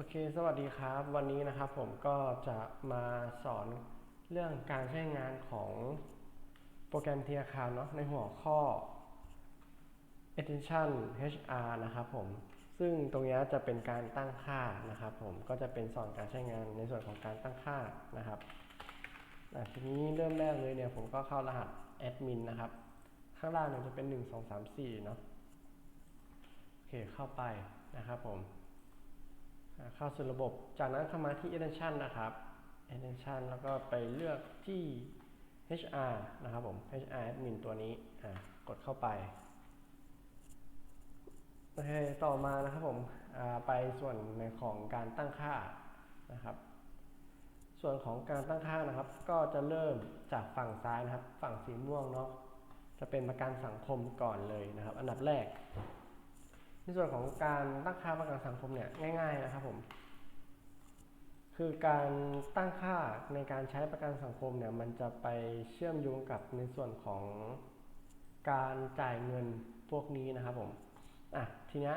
โอเค สวัสดีครับ วันนี้นะครับผมก็จะมาสอนเรื่องการใช้งานของโปรแกรมเทียคาเนาะในหัวข้อ attention HR นะครับผม ซึ่งตรงนี้จะเป็นการตั้งค่านะครับผม ก็จะเป็นสอนการใช้งานในส่วนของการตั้งค่านะครับทีนี้เริ่มแรกเลยเนี่ยผมก็เข้ารหัสแอดมินนะครับ ข้างล่างเนี่ยจะเป็น 1 2 3 4 เนาะ โอเค เข้าไปนะครับผม เข้าสู่ระบบ จากนั้นเข้ามาที่ Attention นะครับ Attention แล้วก็ไปเลือกที่ HR นะครับผม HR Admin ตัวนี้กดเข้าไปโอเคต่อมานะครับผมไปส่วนในของการตั้งค่านะครับ ส่วนของการตั้งค่านะครับ ก็จะเริ่มจากฝั่งซ้ายนะครับ ฝั่งสีม่วงเนาะจะเป็นประกันสังคมก่อนเลยนะครับ อันดับแรก ในส่วนของการตั้งค่าประกันสังคมเนี่ยง่าย ๆนะครับผม คือการตั้งค่าในการใช้ประกันสังคมเนี่ยมันจะไปเชื่อมโยงกับในส่วนของการจ่ายเงินพวกนี้นะครับผมอะทีนี้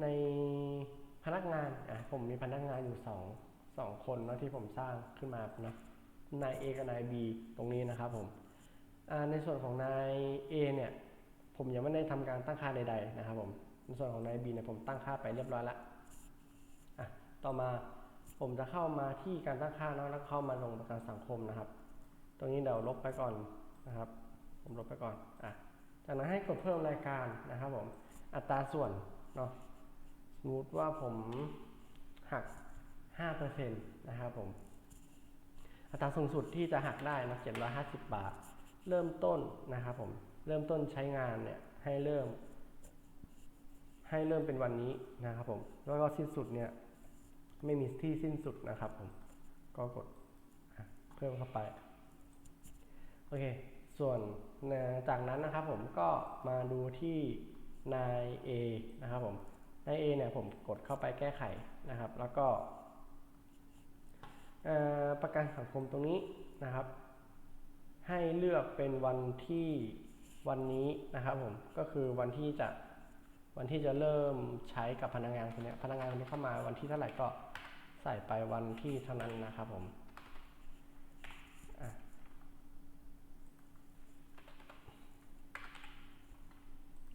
ในพนักงานอะผมมีพนักงานอยู่สองสองคนนะที่ผมสร้างขึ้นมาเนาะนาย A กับนาย B ตรงนี้นะครับผมในส่วนของนาย A เนี่ยผมยังไม่ได้ทำการตั้งค่าใดๆนะครับผม ในส่วนของนาย B เนี่ยผมตั้งค่าไปเรียบร้อยล้วอะต่อมาผมจะเข้ามาที่การตั้งค่าเนาะแล้วเข้ามาลงประกันสังคมนะครับ ตรงนี้เดี๋ยวลบไปก่อนนะครับ ผมลบไปก่อนอะจากนั้นให้กดเพิ่มรายการนะครับผมอัตราส่วนเนาะสมมติว่าผมหัก 5%นะครับผมอัตราสูงสุดที่จะหักได้นะ750 บาท เริ่มต้นนะครับผม เริ่มต้นใช้งานเนี่ยให้เริ่ม ให้เริ่มเป็นวันนี้นะครับผม แล้วก็สิ้นสุดเนี่ยไม่มีที่สิ้นสุดนะครับผม ก็กดเพิ่มเข้าไป โอเค ส่วนจากนั้นนะครับผมก็มาดูที่นาย A นะครับผมนาย A เนี่ยผมกดเข้าไปแก้ไขนะครับ แล้วก็ประกันสังคมตรงนี้นะครับ ให้เลือกเป็นวันที่วันนี้นะครับผม ก็คือวันที่จะ วันที่จะเริ่มใช้กับพนักงานคนนี้พนักงานคนนี้เข้ามาวันที่เท่าไหร่ก็ใส่ไปวันที่เท่านั้นนะครับผม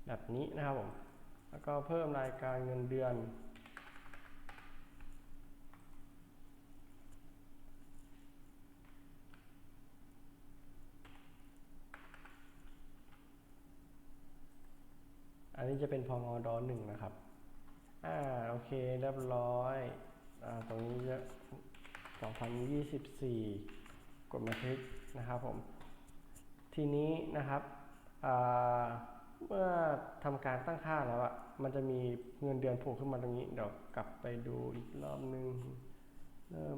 แบบนี้นะครับผม แล้วก็เพิ่มรายการเงินเดือน นนี้จะเป็นพองอดอหนึ่งนะครับ อ่าโอเคเรียบร้อยอ่าตรงนี้จะ2024 กดบันทึกนะครับผม ทีนี้นะครับอ่าเมื่อทำการตั้งค่าแล้วอะ่ะมันจะมีเงินเดือนโผล่ขึ้นมาตรงนี้ เดี๋ยวกลับไปดูอีกรอบนึง เริ่ม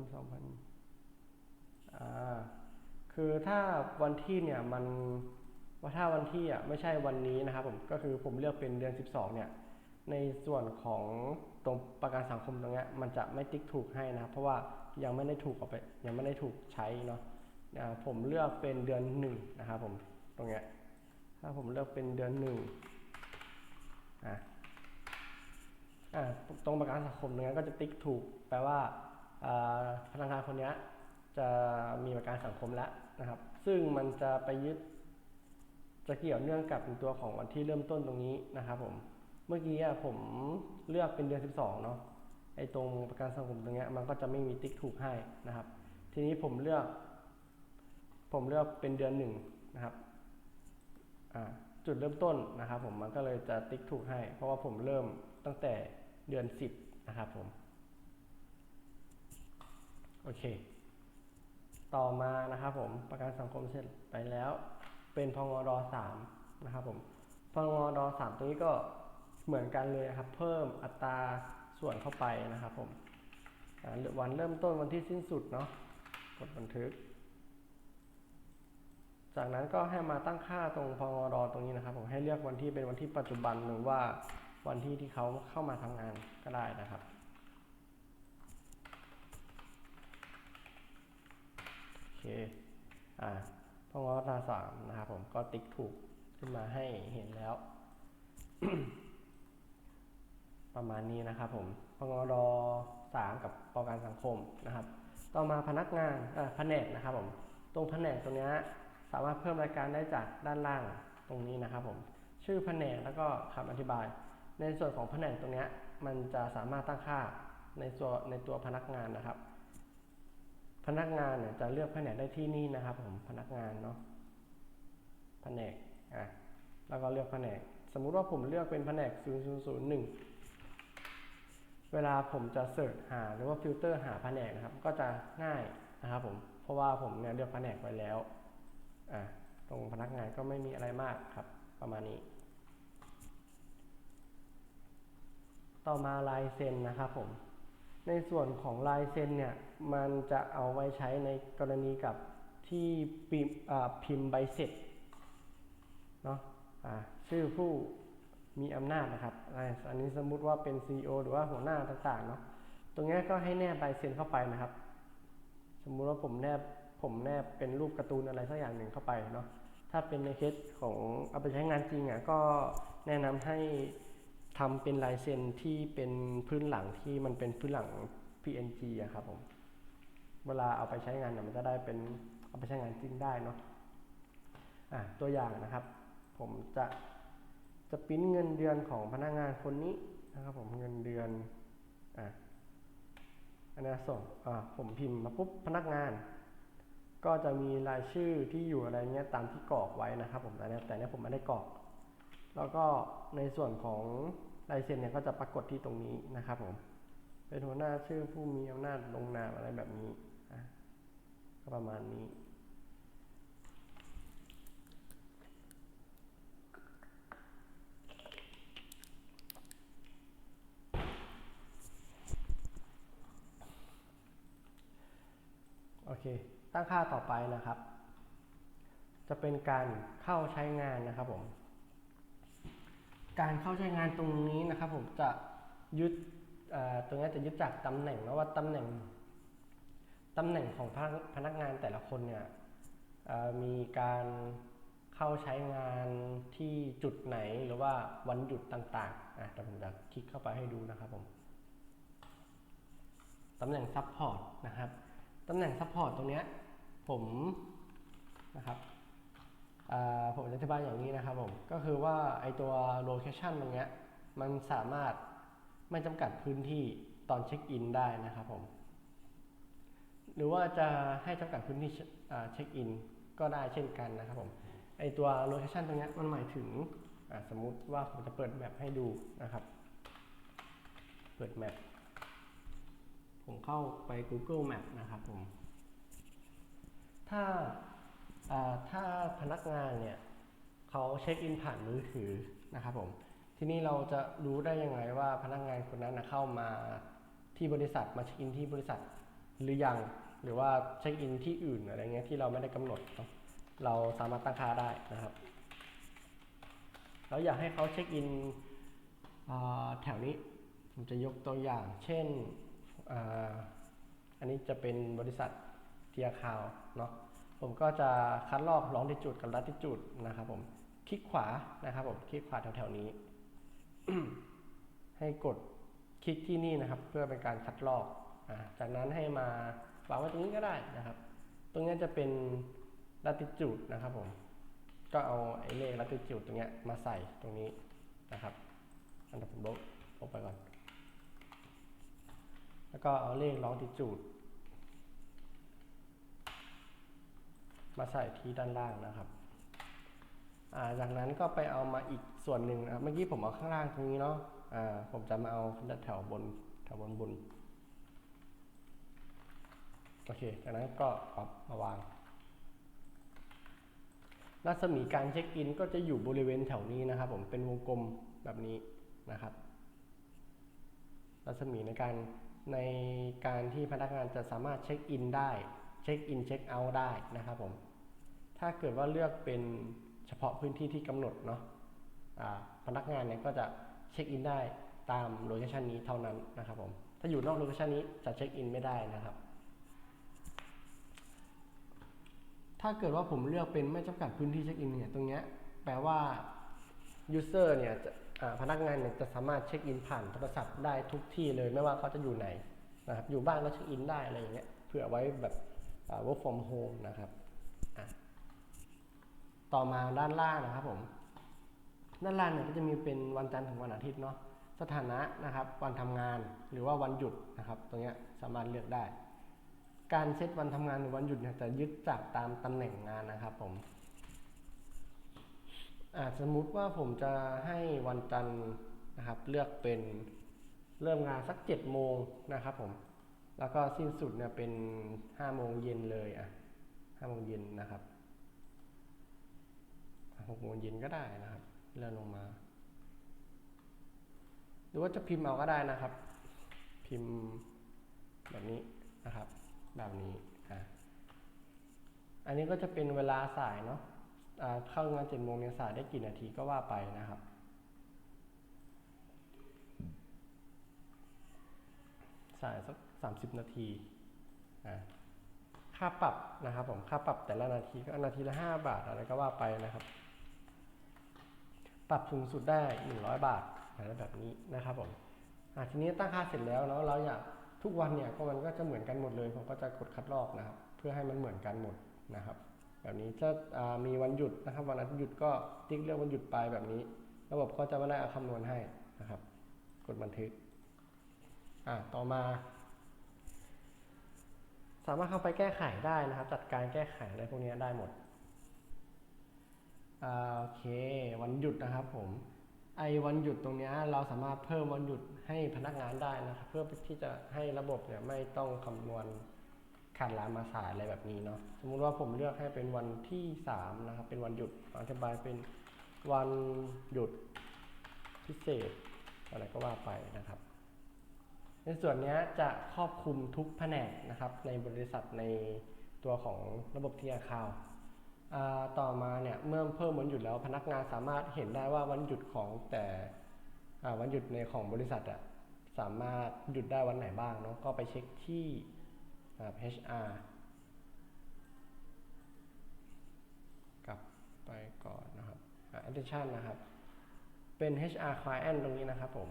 2,000อ่าคือถ้าวันที่เนี่ยมัน ว่าถ้าวันที่อะไม่ใช่วันนี้นะครับผมก็คือผมเลือกเป็นเดือน 12 เนี่ยในส่วนของตรงประกันสังคมตรงเนี้ยมันจะไม่ติ๊กถูกให้นะครับ เพราะว่ายังไม่ได้ถูกออกไปยังไม่ได้ถูกใช้เนาะอ่าผมเลือกเป็นเดือนหนึ่งนะครับผมตรงเนี้ยถ้าผมเลือกเป็นเดือนหนึ่งอะอ่าตรงประกันสังคมตรงนี้ก็จะติ๊กถูก แปลว่าอ่าพนักงานคนนี้จะมีประกันสังคมแล้วนะครับ ซึ่งมันจะไปยึด จะเกี่ยวเนื่องกับตัวของวันที่เริ่มต้นตรงนี้นะครับผม เมื่อกี้ผมเลือกเป็นเดือน 12 เนาะไอ้ตรงประกันสังคมตรงนี้มันก็จะไม่มีติ๊กถูกให้นะครับ ทีนี้ผมเลือก ผมเลือกเป็นเดือนหนึ่งนะครับจุดเริ่มต้นนะครับ ผมมันก็เลยจะติ๊กถูกให้ เพราะว่าผมเริ่มตั้งแต่เดือน 10 นะครับผมโอเค ต่อมานะครับผมประกันสังคมเสร็จไปแล้ว เป็นพงอดสามนะครับผมพงอดสามตรงนี้ก็เหมือนกันเลยครับ เพิ่มอัตราส่วนเข้าไปนะครับผมวันเริ่มต้นวันที่สิ้นสุดเนาะกดบันทึก จากนั้นก็ให้มาตั้งค่าตรงพงอตรงนี้นะครับ ผมให้เลือกวันที่เป็นวันที่ปัจจุบันหรือว่าวันที่ที่เขาเข้ามาทำงานก็ได้นะครับโอเคอ่า พงอตาสามนะครับผมก็ติ๊กถูกขึ้นมาให้เห็นแล้ว ประมาณนี้นะครับผมพงอด3กับประกันสังคมนะครับ ต่อมาพนักงานแผนกนะครับผมตรงแผนกตรงนี้สามารถเพิ่มรายการได้จากด้านล่างตรงนี้นะครับผมชื่อแผนกแล้วก็คำอธิบาย ในส่วนของแผนกตรงนี้มันจะสามารถตั้งค่าในตัวในตัวพนักงานนะครับ พนักงานเนี่ยจะเลือกแผนกได้ที่นี่นะครับผมพนักงานเนาะแผนกอะแล้วก็เลือกแผนก สมมุติว่าผมเลือกเป็นแผนก 0001 เวลาผมจะเสิร์ชหาหรือว่าฟิลเตอร์หาแผนกนะครับ ก็จะง่ายนะครับผมเพราะว่าผมเนี่ยเลือกแผนกไว้แล้วอะตรงพนักงานก็ไม่มีอะไรมากครับ ประมาณนี้ ต่อมาลายเซ็นนะครับผม ในส่วนของลายเซ็นเนี่ยมันจะเอาไว้ใช้ในกรณีกับที่พิมพ์อ่าพิมพ์ใบเสร็จเนาะชื่อผู้มีอำนาจนะครับ อันนี้สมมุติว่าเป็น CEO หรือว่าหัวหน้าต่างๆเนาะตรงนี้ก็ให้แนบลายเซ็นเข้าไปนะครับ สมมุติว่าผมแนบผมแนบเป็นรูปการ์ตูนอะไรสักอย่างหนึ่งเข้าไปเนาะถ้าเป็นในเคสของเอาไปใช้งานจริงอะก็แนะนำให้ ทำเป็นลายเซ็นที่เป็นพื้นหลังที่มันเป็นพื้นหลัง PNG อะครับผม เวลาเอาไปใช้งานเนี่ยมันจะได้เป็นเอาไปใช้งานจริงได้เนาะอะตัวอย่างนะครับ ผมจะจะปิ้นเงินเดือนของพนักงานคนนี้นะครับ ผมเงินเดือนอะอันนี้ส่งอ่าผมพิมพ์มาปุ๊บพนักงาน ก็จะมีรายชื่อที่อยู่อะไรเงี้ยตามที่กรอกไว้นะครับ ผมแต่เนี้ยแต่เนี้ยผมไม่ได้กรอก แล้วก็ในส่วนของ ลายเซ็นเนี่ยก็จะปรากฏที่ตรงนี้นะครับผม เป็นหัวหน้าชื่อผู้มีอำนาจลงนามอะไรแบบนี้ก็ประมาณนี้ โอเค ตั้งค่าต่อไปนะครับ จะเป็นการเข้าใช้งานนะครับผม การเข้าใช้งานตรงนี้นะครับ ผมจะยึดตรงนี้จะยึดจากตำแหน่งนะว่าตำแหน่งตำแหน่งของพนักพนักงานแต่ละคนเนี่ยมีการเข้าใช้งานที่จุดไหนหรือว่าวันหยุดต่างๆอะเดี๋ยวผมจะคลิกเข้าไปให้ดูนะครับผมตำแหน่งซัพพอร์ตนะครับตำแหน่งซัพพอร์ตตรงนี้ผมนะครับ ผมจะอธิบายอย่างนี้นะครับผมก็คือว่าไอตัวโลเคชันตรงเนี้ยมันสามารถไม่จำกัดพื้นที่ตอนเช็คอินได้นะครับผมหรือว่าจะให้จำกัดพื้นที่เช็คอินก็ได้เช่นกันนะครับผมไอตัวโลเคชันตรงเนี้ยมันหมายถึงสมมุติว่าผมจะเปิดแมปให้ดูนะครับ เปิดแมปผมเข้าไป Google Map นะครับผม ถ้า ถ้าพนักงานเนี่ยเขาเช็คอินผ่านมือถือนะครับผมทีนี้เราจะรู้ได้ยังไงว่าพนักงานคนนั้นนะเข้ามาที่บริษัทมาเช็คอินที่บริษัทหรือยังหรือว่าเช็คอินที่อื่นอะไรเงี้ยที่เราไม่ได้กำหนด เราสามารถตั้งค่าได้นะครับเราอยากให้เขาเช็คอินแถวนี้ผมจะยกตัวอย่าง เช่นออันนี้จะเป็นบริษัทเทียคาวเนาะ ผมก็จะคัดลอกลองดิจูดกับลัติจูดนะครับผมคลิกขวานะครับผมคลิกขวาแถวๆนี้ ให้กดคลิกที่นี่นะครับ เพื่อเป็นการคัดลอกอจากนั้นให้มาวางไว้ตรงนี้ก็ได้นะครับ ตรงนี้จะเป็นลัติจูดนะครับผมก็เอาไอ้เลขลัติจูดตรงนี้มาใส่ตรงนี้นะครับอันดับผมลบลบไปก่อน แล้วก็เอาเลขลองดิจูด มาใส่ที่ด้านล่างนะครับาจากนั้นก็ไปเอามาอีกส่วนหนึ่งนะครับเมื่อกี้ผมเอาข้างล่างตรงนี้เนาะอ่าผมจะมาเอาแถวบนแถวบนบนโอเคจากนั้นก็ก๊อปมาวาง รัศมีการเช็คอินก็จะอยู่บริเวณแถวนี้นะครับ ผมเป็นวงกลมแบบนี้นะครับ รัศมีในการในการที่พนักงานจะสามารถเช็คอินได้ เช็คอินเช็คเอาท์ได้นะครับผมถ้าเกิดว่าเลือกเป็นเฉพาะพื้นที่ที่กำหนดเนาะพนักงานเนี่ยก็จะเช็คอินได้ตามโลเคชันนี้เท่านั้นนะครับผมถ้าอยู่นอกโลเคชันนี้จะเช็คอินไม่ได้นะครับ ถ้าเกิดว่าผมเลือกเป็นไม่จำกัดพื้นที่เช็คอินเนี่ยตรงเนี้ยแปลว่า user เนี่ยพนักงานเนี่ยจะสามารถเช็คอินผ่านโทรศัพท์ได้ทุกที่เลยไม่ว่าเขาจะอยู่ไหนนะครับอยู่บ้านก็เช็คอินได้อะไรอย่างเงี้ยเผื่อไว้แบบ work from home นะครับ ต่อมาด้านล่างนะครับผม ด้านล่างเนี่ยก็จะมีเป็นวันจันทร์ถึงวันอาทิตย์เนาะ สถานะนะครับ วันทำงานหรือว่าวันหยุดนะครับ ตรงเนี้ยสามารถเลือกได้ การเซตวันทำงานหรือวันหยุดเนี่ยจะยึดจากตามตำแหน่งงานนะครับผมอ่าสมมุติว่าผมจะให้วันจันทร์นะครับ เลือกเป็นเริ่มงานสักเจ็ดโมงนะครับผม แล้วก็สิ้นสุดเนี่ยเป็นห้าโมงเย็นเลยอะห้าโมงเย็นนะครับหกโมงเย็นก็ได้นะครับเลื่อนลงมา หรือว่าจะพิมพ์เอาก็ได้นะครับ พิมพ์แบบนี้นะครับ แบบนี้อะอันนี้ก็จะเป็นเวลาสายเนาะเข้างานเจ็ดโมงเนี่ยสายได้กี่นาทีก็ว่าไปนะครับสายสัก สามสิบนาทีอะค่าปรับนะครับผมค่าปรับแต่ละนาทีก็นาทีละห้าบาทอะไรก็ว่าไปนะครับ ปรับสูงสุดได้ 100 บาทอะไรแบบนี้นะครับผมทีนี้ตั้งค่าเสร็จแล้วเนาะเราอยากทุกวันเนี่ยก็มันก็จะเหมือนกันหมดเลยผมก็จะกดคัดลอกนะครับ เพื่อให้มันเหมือนกันหมดนะครับ แบบนี้จะอ่ามีวันหยุดนะครับ วันอาทิตย์หยุดก็ติ๊กเลือกวันหยุดไปแบบนี้ ระบบก็จะไม่ได้เอาคำนวณให้นะครับ กดบันทึกอะต่อมา สามารถเข้าไปแก้ไขได้นะครับ จัดการแก้ไขอะไรพวกนี้ได้หมดอโอเค วันหยุดนะครับผมไอ้วันหยุดตรงนี้เราสามารถเพิ่มวันหยุดให้พนักงานได้นะครับ เพื่อที่จะให้ระบบเนี่ยไม่ต้องคำนวณขาดลามาสายอะไรแบบนี้เนาะสมมุติว่าผมเลือกให้เป็นวันที่สามนะครับ เป็นวันหยุดอธิบายเป็นวันหยุดพิเศษ อะไรก็ว่าไปนะครับ ในส่วนนี้จะครอบคลุมทุกแผนกนะครับ ในบริษัทในตัวของระบบที่อาคาวอ่าต่อมาเนี่ยเมื่อเพิ่มวันหยุดแล้วพนักงานสามารถเห็นได้ว่าวันหยุดของแต่วันหยุดในของบริษัทอะสามารถหยุดได้วันไหนบ้างเนาะก็ไปเช็คที่ HR กลับไปก่อนนะครับ attention นะครับ เป็น HR client ตรงนี้นะครับผม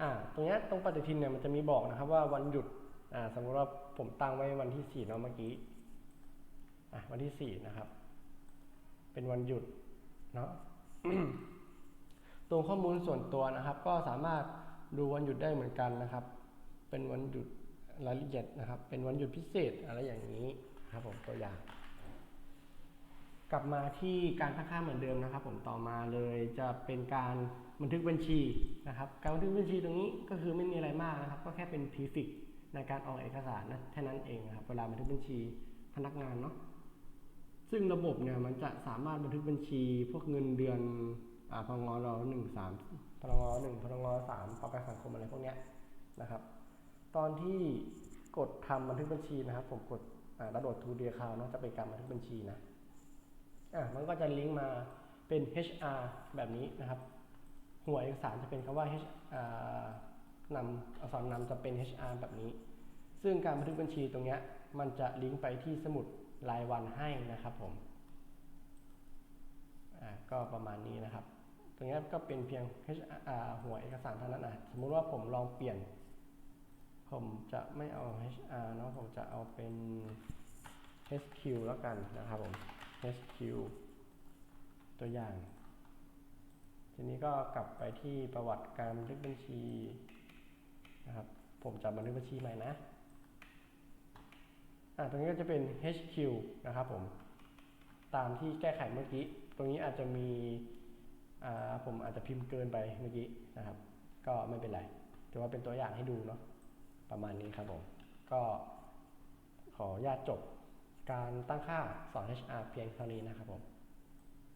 อ่าตรงนี้ตรงปฏิทินเนี่ยมันจะมีบอกนะครับว่าวันหยุดอ่าสมมติว่าผมตั้งไว้วันที่สี่เนาะเมื่อกี้อะวันที่สี่นะครับ เป็นวันหยุดเนาะตรงข้อมูลส่วนตัวนะครับ ก็สามารถดูวันหยุดได้เหมือนกันนะครับ เป็นวันหยุดรายละเอียดนะครับ เป็นวันหยุดพิเศษอะไรอย่างนี้นะครับผมตัวอย่าง กลับมาที่การตั้งค่าเหมือนเดิมนะครับ ผมต่อมาเลยจะเป็นการ บันทึกบัญชีนะครับการบันทึกบัญชีตรงนี้ก็คือไม่มีอะไรมากนะครับ ก็แค่เป็นพ r ฟิกในการออกเอกสารนะแค่นั้นเองนะครับเวลาบันทึกบัญชีพนักงานเนาะซึ่งระบบเนี่ยมันจะสามารถบันทึกบัญชี พวกเงินเดือนอ่าพงรหนึ่งสามพงหนึ่งพงสามประกันสังคมอะไรพวกเนี้ยนะครับ ตอนที่กดทำบันทึกบัญชีนะครับ ผมกดอ่าระโดดทูเดียคาวเนาะจะเป็นการบันทึกบัญชีนะอะมันก็จะลิงก์มาเป็น HR แบบนี้นะครับ หัวเอกสารจะเป็นคำว่า H อ่านำอักษรนำจะเป็น HR แบบนี้ ซึ่งการบันทึกบัญชีตรงนี้มันจะลิงก์ไปที่สมุดรายวันให้นะครับผมก็ประมาณนี้นะครับ ตรงนี้ก็เป็นเพียง H อ่าหัวเอกสารเท่านั้นนะสมมุติว่าผมลองเปลี่ยน ผมจะไม่เอา HR เนาะผมจะเอาเป็น SQ แล้วกันนะครับผม SQ ตัวอย่าง ทีนี้ก็กลับไปที่ประวัติการบันทึกบัญชีนะครับ ผมจะบันทึกบัญชีใหม่นะอ่าตรงนี้ก็จะเป็น HQ นะครับผม ตามที่แก้ไขเมื่อกี้ ตรงนี้อาจจะมีอ่าผมอาจจะพิมพ์เกินไปเมื่อกี้นะครับ ก็ไม่เป็นไร ถือว่าเป็นตัวอย่างให้ดูเนาะ ประมาณนี้ครับผม ก็ขออนุญาตจบการตั้งค่าสอน HR เพียงเท่านี้นะครับผม